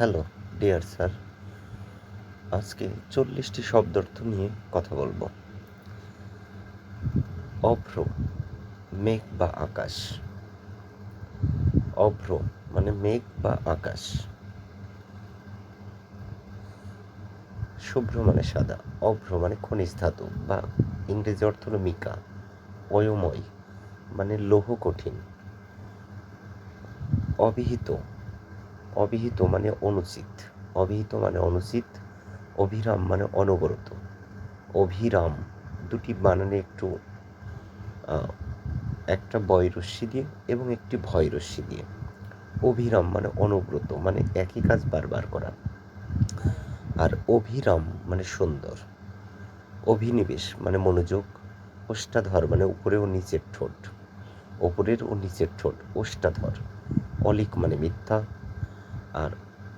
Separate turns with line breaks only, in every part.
Hello, dear sir. আজকে চল্লিশটি শব্দার্থ নিয়ে কথা বলব। অভ্র, মেঘ বা আকাশ। অভ্র মানে মেঘ বা আকাশ। শুভ্র মানে সাদা, অভ্র মানে খনিজ ধাতু বা ইংরেজি অর্থ হলো মিকা, অয়ময় মানে লৌহ কঠিন। অবিহিত অবিহিত মানে অনুচিত। অবিহিত মানে অনুচিত অভিরাম মানে অনবরত। অভিরাম দুটি বানানে একটু একটা বয়রস্যি দিয়ে এবং একটি ভয়রস্যি দিয়ে। অভিরাম মানে অনবরত মানে একই কাজ বারবার করা। আর অভিরাম মানে সুন্দর। অভিনিবেশ মানে মনোযোগ, ওষ্ঠাধর মানে উপরে ও নিচের ঠোঁট। ওপরের ও নিচের ঠোঁট ওষ্ঠাধর। অলিক মানে মিথ্যা আর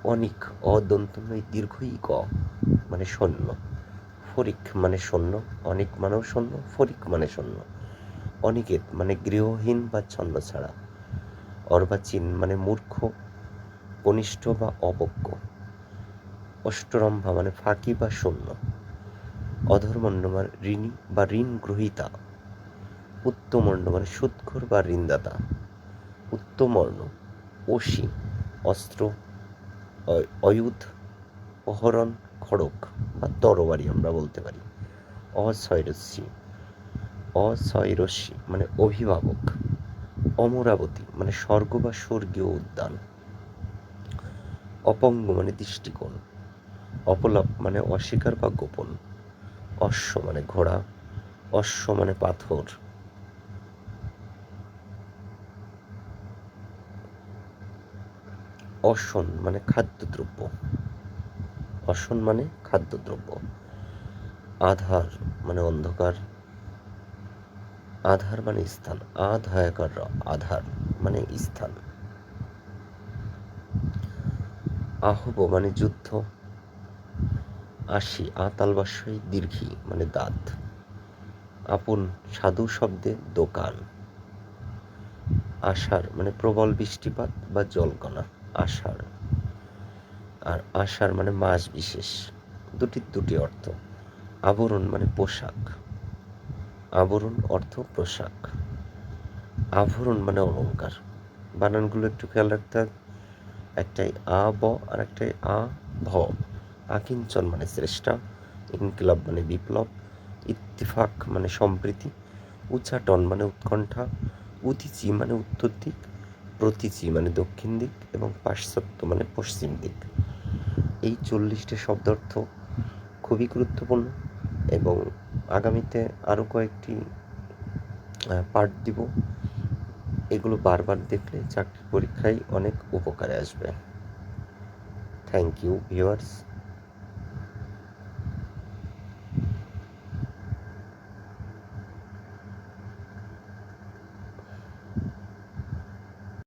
অনিক অদন্ত নয়, দীর্ঘই ক মানে শূন্য। ফরিক মানে শূন্য, অনেক মানেও শূন্য, ফরিক মানে শূন্য। অনিকেত মানে গৃহহীন বা ছন্ন ছাড়া। অর্বাচীন মানে মূর্খ, কনিষ্ঠ বা অবজ্ঞ। অষ্টরম্ভা মানে ফাঁকি বা শূন্য। অধর্মণ্য মানে ঋণী বা ঋণ গ্রহীতা। উত্তমর্ণ মানে সুৎখর বা ঋণদাতা। উত্তমর্ণ অসি অস্ত্র অয়ুধ, অহরণ খড়ক বা তরবারি আমরা বলতে পারি। অসৈরস্যি। অসৈরস্যি মানে অভিভাবক, অমরাবতী মানে স্বর্গ বা স্বর্গীয় উদ্যান। অপঙ্গ মানে দৃষ্টিকোণ। অপলাপ মানে অস্বীকার বা গোপন। অশ্ব মানে ঘোড়া। অশ্ব মানে পাথর। অসন মানে খাদ্যদ্রব্য। অসন মানে খাদ্যদ্রব্য। আধার মানে অন্ধকার। আধার মানে স্থান। আধায়কার আধার মানে স্থান। আহব মানে যুদ্ধ। আশি আতালবাসই দীর্ঘি মানে দাঁত। আপন সাধু শব্দে দোকান। আষাঢ় মানে প্রবল বৃষ্টিপাত বা জলকণা। আষাঢ়। আর আষাঢ় মানে মাস বিশেষ। দুটির দুটি অর্থ। আবরণ মানে পোশাক। আবরণ অর্থ পোশাক। আভরণ মানে অলংকার। বানানগুলো একটু খেয়াল রাখতে হবে। একটাই আ, ব, আর একটাই আ, ভ। আকিঞ্চন মানে শ্রেষ্ঠা। ইনকিলাব মানে বিপ্লব। ইত্তিফাক মানে সম্প্রীতি। উচ্চাটন মানে উৎকণ্ঠা। উদিচি মানে উত্তর দিক প্রতিচি মানে দক্ষিণ দিক এবং পাশ্চাত্য মানে পশ্চিম দিক। এই চল্লিশটি শব্দ অর্থ খুবই গুরুত্বপূর্ণ এবং আগামীতে আরও কয়েকটি পার্ট দিব। এগুলো বারবার দেখলে চাকরির পরীক্ষায় অনেক উপকারে আসবে। Thank you viewers